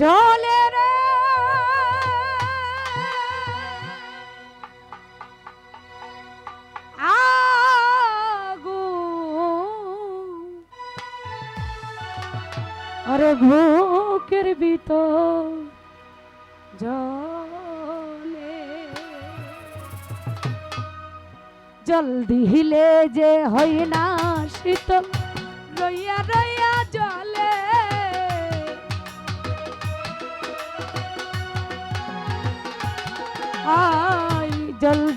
জলে রে। আগুন আরে বুকের ভিতর জলে জল যে হয় না শীতল রইয়া রইয়া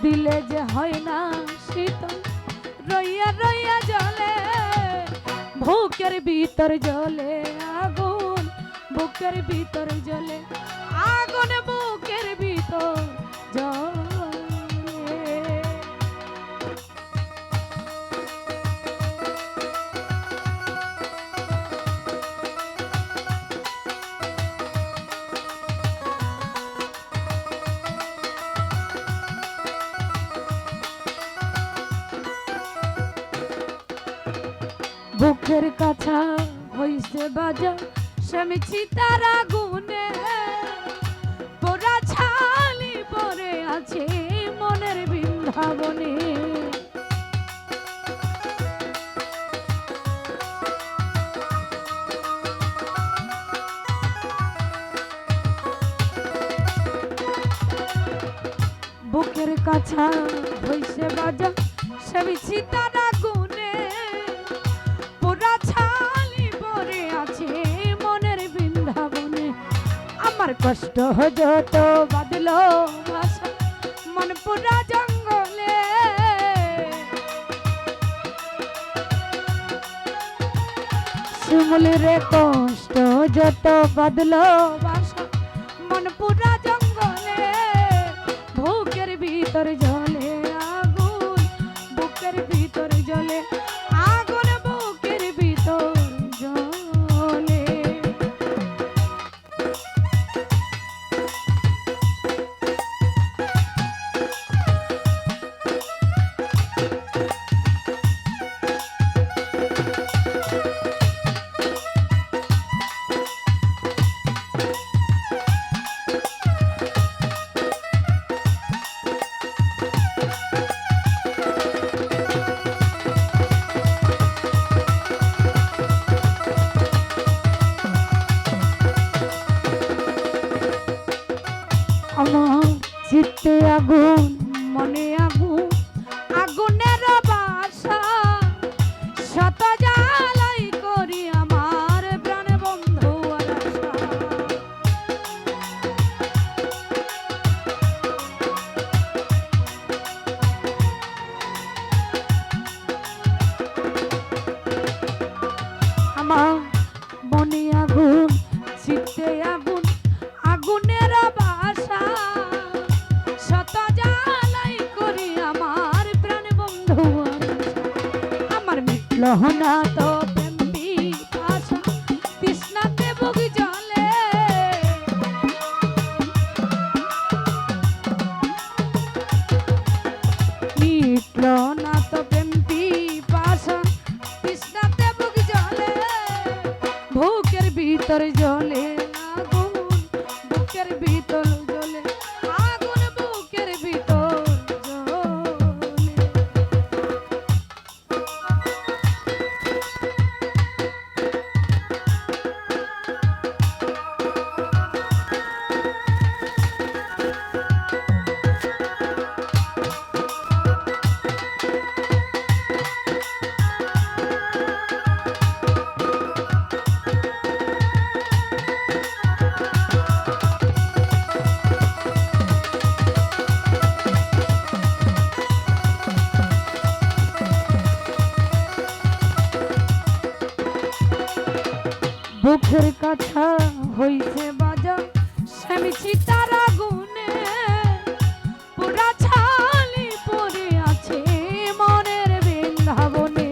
দিলে যে হয় না শীত, রইয়া রইয়া জলে, বুকের ভিতর জলে আগুন, বুকের ভিতর জলে, আগুন বুকের ভিতর জলে। বুকের কাছা হইছে বাজা স্বামী তারা গুনে পোড়া ছালি পরে আছে মনের বৃন্দাবনে। বুকের কাছা হইছে বাজা স্বামী তারা কষ্ট যত বাদলো ভাষা মন পুরা জঙ্গলে। শিমুলের কষ্ট যত বাদলো ভাষা মন পুরা জঙ্গলে। ভোগের ভিতর পিপাসা তৃষ্ণাতে বুক জলে। বুকের ভিতর জলে বুকের কাছা হইছে বাজা। স্বামী সীতার আগুনে পুরা ছালি পড়ে আছে মনের বৃন্দাবনে।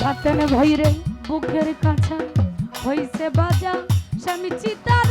বাতেন ভৈরে বুকের কাছা হইছে বাজা। স্বামী চিতার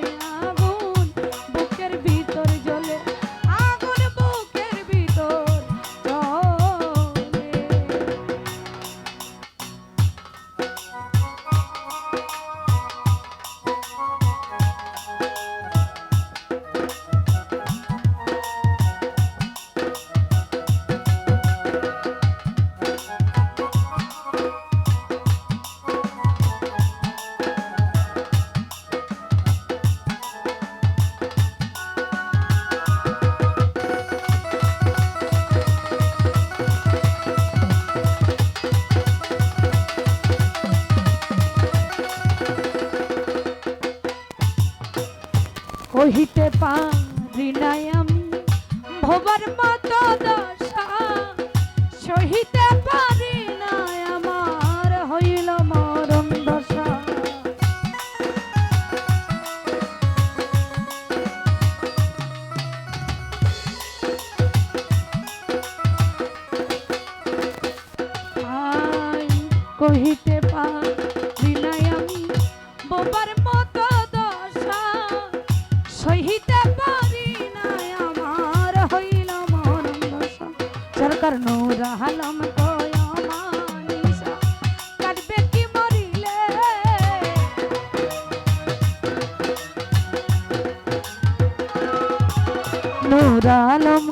কহিতে পারি নাই আমি ভবার মতো দশা। সহিতে পারি নাই আমার, হইল মরণ দশা। কহিতে পারি সরকার নৌরা কাটবে কি আলম